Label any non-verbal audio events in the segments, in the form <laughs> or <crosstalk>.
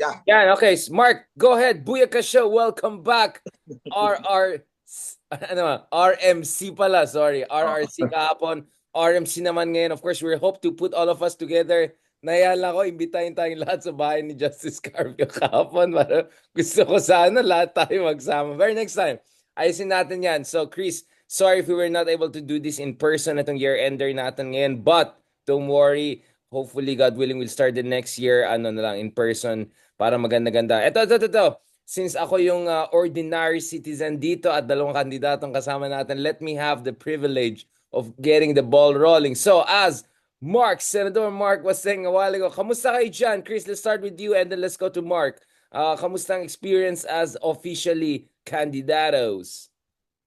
Yeah. Yan, okay. Mark, go ahead. Booyaka Show, welcome back. <laughs> RR, ano ba? RMC pala, sorry. RRC kahapon. RMC naman ngayon. Of course, we hope to put all of us together. Nayala ko, imbitahin tayong lahat sa bahay ni Justice <laughs> Carpio kahapon. Para gusto ko sana lahat tayo magsama. Very next time, ayusin natin yan. So, Chris, sorry if we were not able to do this in person itong year-ender natin ngayon. But, don't worry. Hopefully, God willing, we'll start the next year, ano na lang, in person para maganda-ganda. Ito, ito, ito, ito. Since ako yung uh, ordinary citizen dito at dalawang kandidatong kasama natin, let me have the privilege of getting the ball rolling. So, as Mark, Senator Mark was saying a while ago, kamusta kayo dyan? Chris, let's start with you and then let's go to Mark. Uh, kamusta ang experience as officially candidatos?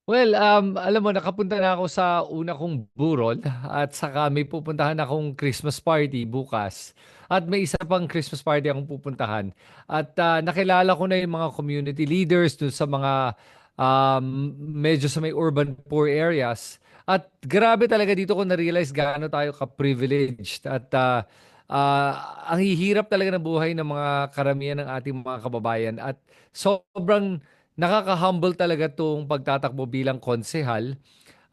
Well, um, alam mo, nakapunta na ako sa una kong burol at saka may pupuntahan akong Christmas party bukas. At may isa pang Christmas party akong pupuntahan. At uh, nakilala ko na yung mga community leaders dun sa mga um, medyo sa may urban poor areas. At grabe talaga dito ko na-realize gaano tayo ka-privileged. At uh, uh, ang hihirap talaga ng buhay ng mga karamihan ng ating mga kababayan. At sobrang nakaka-humble talaga itong pagtatakbo bilang konsehal.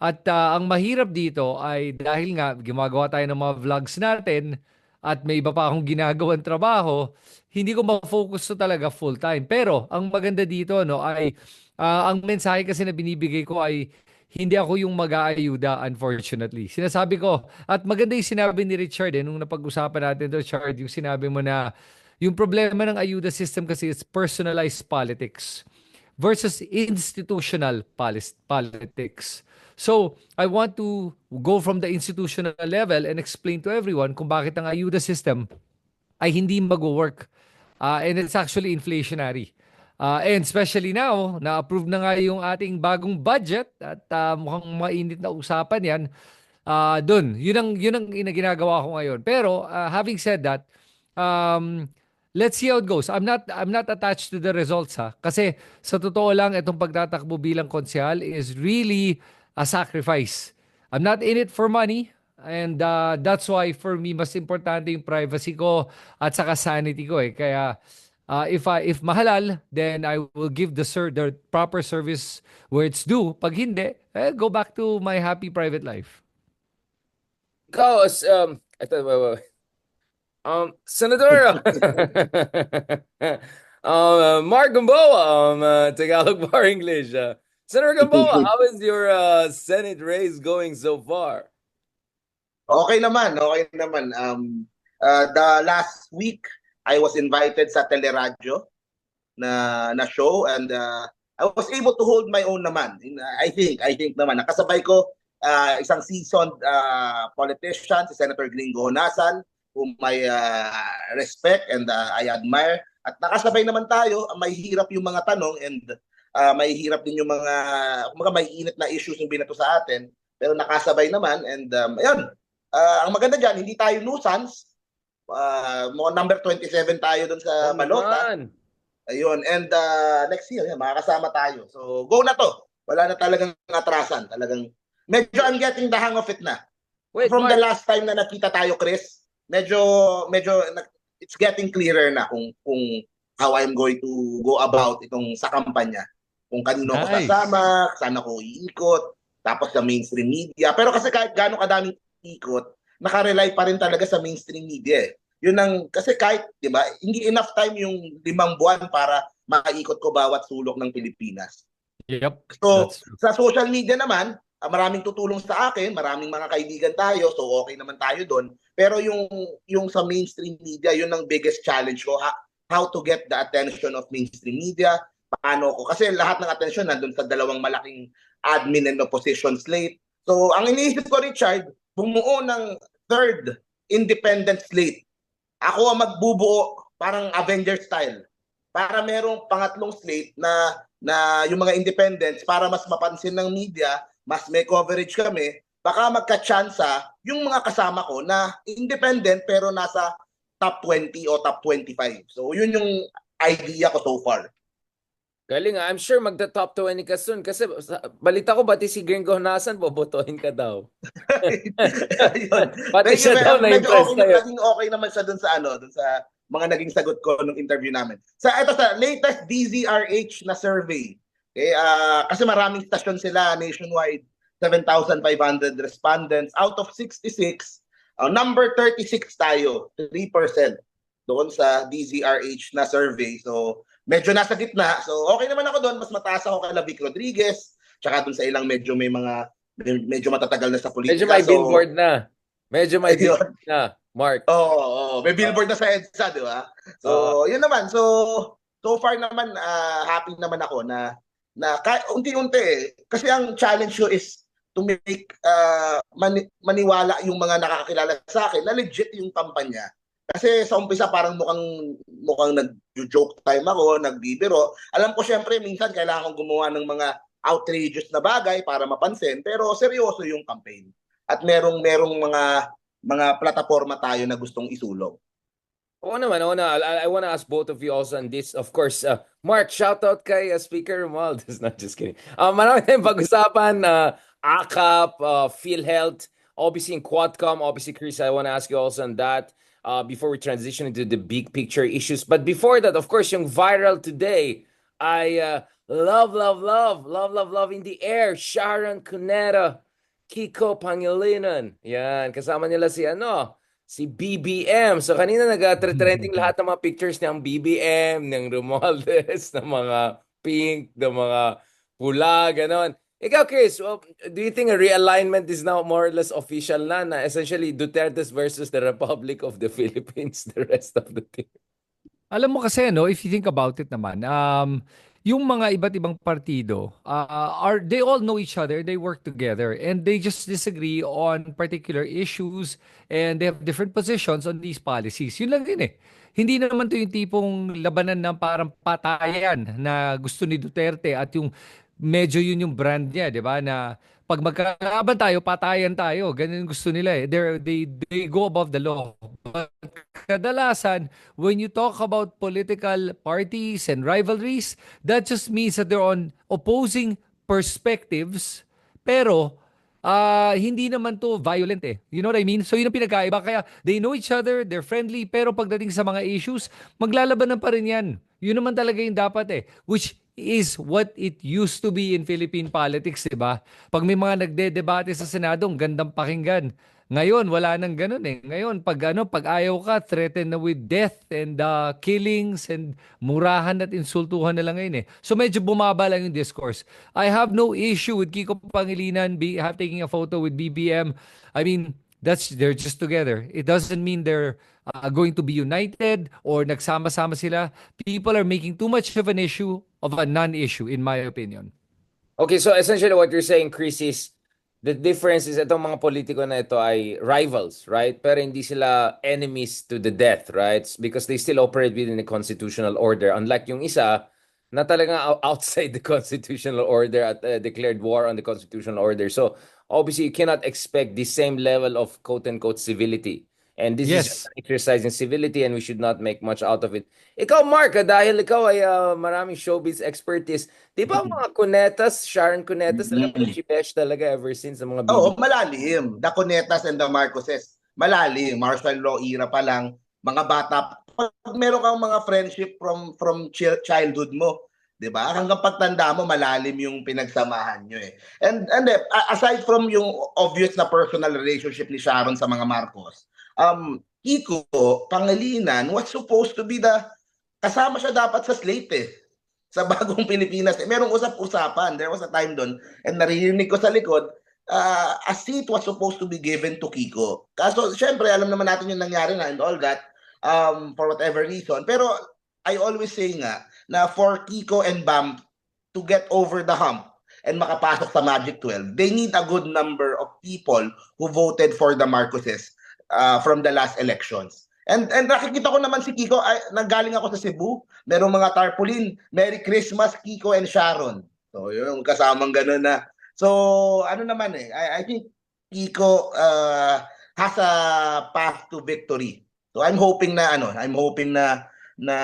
At uh, ang mahirap dito ay dahil nga gumagawa tayo ng mga vlogs natin at may iba pa akong ginagawang trabaho, hindi ko ma-focus to talaga full time. Pero ang maganda dito no ay uh, ang mensahe kasi na binibigay ko ay hindi ako yung mag-aayuda unfortunately. Sinasabi ko at maganda yung sinabi ni Richard eh, nung napag-usapan natin to Richard, yung sinabi mo na yung problema ng ayuda system kasi is personalized politics versus institutional politics. So, I want to go from the institutional level and explain to everyone kung bakit ang ayuda system ay hindi mag-work. Uh, and it's actually inflationary. Uh, and especially now, na-approve na nga yung ating bagong budget at uh, mukhang mainit na usapan yan. Uh, Doon, yun ang, yun ang ginagawa ko ngayon. Pero uh, having said that, um, let's see how it goes. I'm not I'm not attached to the results ha. Kasi sa totoo lang itong pagtatakbo bilang konsehal is really a sacrifice. I'm not in it for money and uh, that's why for me mas importante yung privacy ko at saka sanity ko eh. Kaya uh, if I if mahalal, then I will give the sir the proper service where it's due. Pag hindi, eh, go back to my happy private life. Ikaw, um, ito, Um, Senator, <laughs> um, Mark Gamboa, um, uh, Tagalog <laughs> bar English. Uh, Senator Gamboa, how is your uh, Senate race going so far? Okay naman, okay naman. Um, uh, the last week, I was invited sa teleradyo na na show and uh, I was able to hold my own naman. I think, I think naman. Nakasabay ko uh, isang seasoned uh, politician, si Senator Gringo Honasan, whom I uh, respect and uh, I admire. At nakasabay naman tayo, may hirap yung mga tanong and uh, may hirap din yung mga, kumaga may init na issues yung binato sa atin. Pero nakasabay naman and um, ayun, uh, ang maganda dyan, hindi tayo nuisance. Uh, mga number 27 tayo dun sa oh, Malota. Man. Ayun, and uh, next year, yan, makakasama tayo. So, go na to. Wala na talagang atrasan. Talagang, medyo I'm getting the hang of it na. Wait, From Mark. the last time na nakita tayo, Chris, medyo medyo it's getting clearer na kung kung how I'm going to go about itong sa kampanya. Kung kanino nice. ko kasama, saan ako iikot, tapos sa mainstream media. Pero kasi kahit gaano kadaming ikot, nakarely pa rin talaga sa mainstream media eh. Yun ang, kasi kahit, di ba, hindi enough time yung limang buwan para maikot ko bawat sulok ng Pilipinas. Yep. So, sa social media naman, uh, maraming tutulong sa akin, maraming mga kaibigan tayo, so okay naman tayo doon. Pero yung yung sa mainstream media, yun ang biggest challenge ko, ha, how to get the attention of mainstream media, paano ko kasi lahat ng attention nandun sa dalawang malaking admin and opposition slate. So, ang iniisip ko, Richard, bumuo ng third independent slate. Ako ang magbubuo parang Avenger style. Para merong pangatlong slate na na yung mga independents para mas mapansin ng media mas may coverage kami, baka magka-tsansa yung mga kasama ko na independent pero nasa top 20 o top 25. So yun yung idea ko so far. Galing ah. I'm sure magta-top 20 ka soon kasi balita ko pati si Gringo Honasan bobotohin ka daw. <laughs> Pati siya daw na-impress okay, okay naman siya dun sa ano, dun sa mga naging sagot ko nung interview namin. Sa ito sa latest DZRH na survey. Okay, ah, kasi maraming stasyon sila nationwide, 7,500 respondents out of 66. ah, number 36 tayo, 3% doon sa DZRH na survey. So, medyo nasa gitna. So, okay naman ako doon. Mas mataas ako kay Vic Rodriguez. Tsaka doon sa ilang medyo may mga med- medyo matatagal na sa politika. Medyo may So, billboard na. Medyo may billboard na, Mark. Oo, oo. may billboard na sa EDSA, di ba? So, yun naman. So, so far naman, ah, happy naman ako na, na kahit unti-unti. Kasi ang challenge ko is to make ah, mani- maniwala yung mga nakakakilala sa akin na legit yung kampanya. Kasi sa umpisa parang mukhang mukhang nag-joke time ako, nagbibiro. Alam ko syempre minsan kailangan kong gumawa ng mga outrageous na bagay para mapansin, pero seryoso yung campaign. At merong merong mga mga plataforma tayo na gustong isulong. Oo naman, oo na. I, I want to ask both of you also on this. Of course, uh, Mark, shout out kay uh, Speaker Romualdez. <laughs> Not just kidding. Uh, marami tayong pag-usapan. Uh, ACAP, uh, PhilHealth, obviously in Quadcom. Obviously, Chris, I want to ask you also on that uh, before we transition into the big picture issues. But before that, of course, yung viral today, I uh, love, love, love, love, love, love in the air. Sharon Cuneta, Kiko Pangilinan. Yan, kasama nila si ano, si BBM. So kanina nag-trending lahat ng mga pictures ng BBM, ng Romualdez, <laughs> ng mga pink, ng mga pula, ganon. Ikaw, Chris, well, do you think a realignment is now more or less official na, na essentially Duterte's versus the Republic of the <laughs> Philippines, the rest of the team? Alam mo kasi, no, if you think about it naman, um, yung mga iba't ibang partido, uh, are they all know each other, they work together, and they just disagree on particular issues, and they have different positions on these policies. Yun lang din eh. Hindi naman to yung tipong labanan ng parang patayan na gusto ni Duterte at yung medyo yun yung brand niya, di ba? Na pag magkakaban tayo, patayan tayo. Ganun gusto nila eh. They're, they, they go above the law. But kadalasan, when you talk about political parties and rivalries, that just means that they're on opposing perspectives, pero ah hindi naman to violent eh. You know what I mean? So yun ang pinagkaiba. Kaya they know each other, they're friendly, pero pagdating sa mga issues, maglalaban pa rin yan. Yun naman talaga yung dapat eh. Which is what it used to be in Philippine politics, di ba? Pag may mga nagde-debate sa Senado, ang gandang pakinggan. Ngayon, wala nang ganun eh. Ngayon, pag ano, pag ayaw ka, threaten na with death and uh, killings and murahan at insultuhan na lang ngayon eh. So medyo bumaba lang yung discourse. I have no issue with Kiko Pangilinan be, have, taking a photo with BBM. I mean, that's they're just together. It doesn't mean they're uh, going to be united or nagsama-sama sila. People are making too much of an issue of a non-issue, in my opinion. Okay, so essentially what you're saying, Chris, is the difference is itong mga politiko na ito ay rivals, right? Pero hindi sila enemies to the death, right? Because they still operate within the constitutional order. Unlike yung isa na talagang ou- outside <laughs> the constitutional order at uh, declared war on the constitutional order. So obviously you cannot expect the same level of quote-unquote civility. And this is Yes. just an exercise in civility and we should not make much out of it. Ikaw, Mark, ah, dahil ikaw ay ah, maraming showbiz expertise, di ba ang mga kunetas, Sharon Cunetas, Mm. talaga mm talaga ever since ang mga Oo, BB. malalim. The Cunetas and the Marcoses, malalim. Martial law era pa lang, mga bata. Pag meron kang mga friendship from from chi- childhood mo, 'di ba? Hanggang pagtanda mo, malalim yung pinagsamahan nyo eh. And and eh, aside from yung obvious na personal relationship ni Sharon sa mga Marcos, um Kiko Pangilinan was supposed to be the kasama siya dapat sa slate eh sa bagong Pilipinas. Eh, merong usap-usapan. There was a time doon and naririnig ko sa likod, uh, a seat was supposed to be given to Kiko. Kaso, syempre, alam naman natin yung nangyari na and all that um, for whatever reason. Pero I always say nga na for Kiko and Bam to get over the hump and makapasok sa Magic 12, they need a good number of people who voted for the Marcoses uh, from the last elections. And and nakikita ko naman si Kiko, ay, nanggaling ako sa Cebu, merong mga tarpaulin, Merry Christmas Kiko and Sharon. So yun, kasamang ganun na. So ano naman eh, I, I think Kiko uh, has a path to victory. So I'm hoping na ano, I'm hoping na na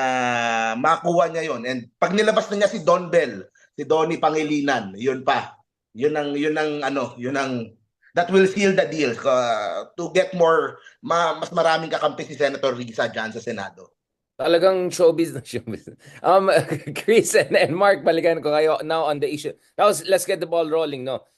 makuha niya yon. And pag nilabas na niya si Don Bell, si Donnie Pangilinan, yun pa. Yun ang yun ang ano, yun ang that will seal the deal uh, to get more ma, mas maraming kakampi si Senator Risa dyan sa Senado. Talagang showbiz na showbiz. Um, <laughs> Chris and, and Mark, balikan ko kayo now on the issue. Was, let's get the ball rolling, no?